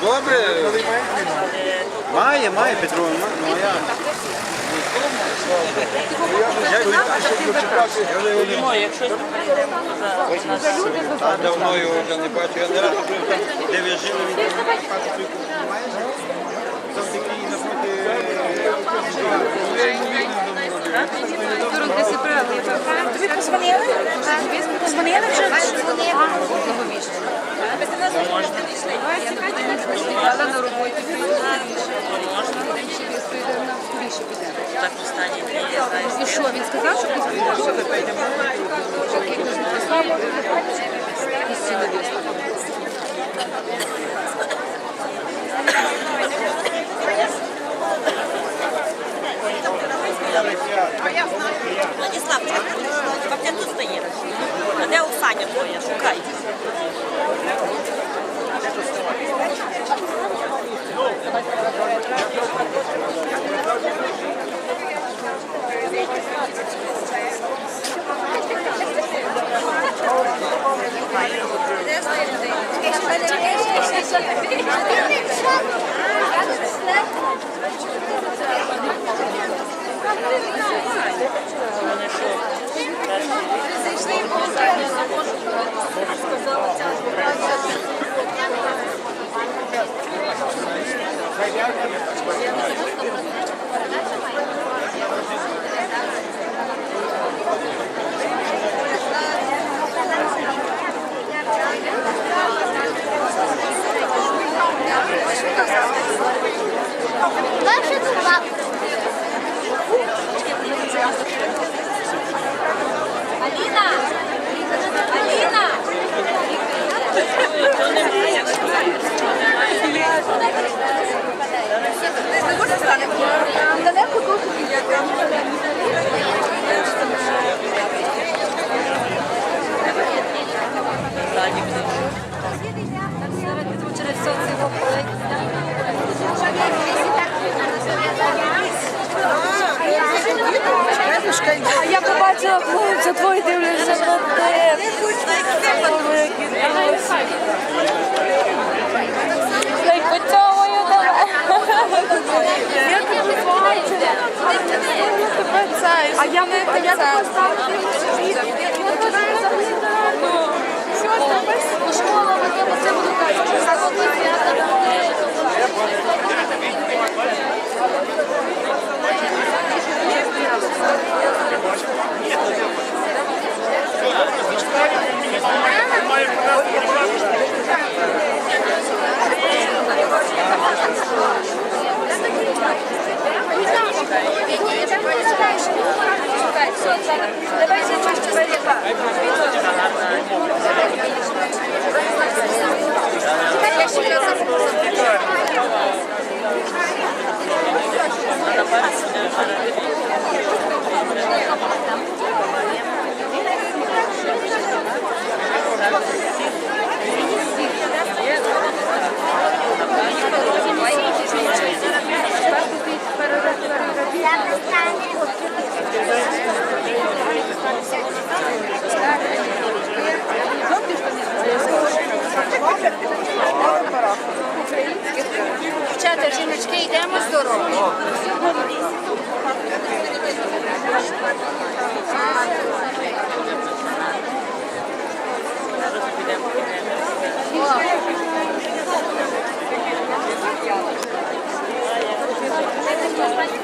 Добре. Має, має Петро, ну а давно його вже не бачу. Я не раз де ви жили, він там хату позвонили? Позвонили вже? Але на роботі. Так останні дні, я знаю, І що, він сказав, що підписав? Владиславчик, Далеко дуже А я не а я тебе ставлю. Я теж не заглядаю. Все, тебе школа, це буде. Давай Дівчата, жіночки, йдемо з дороги. Навіть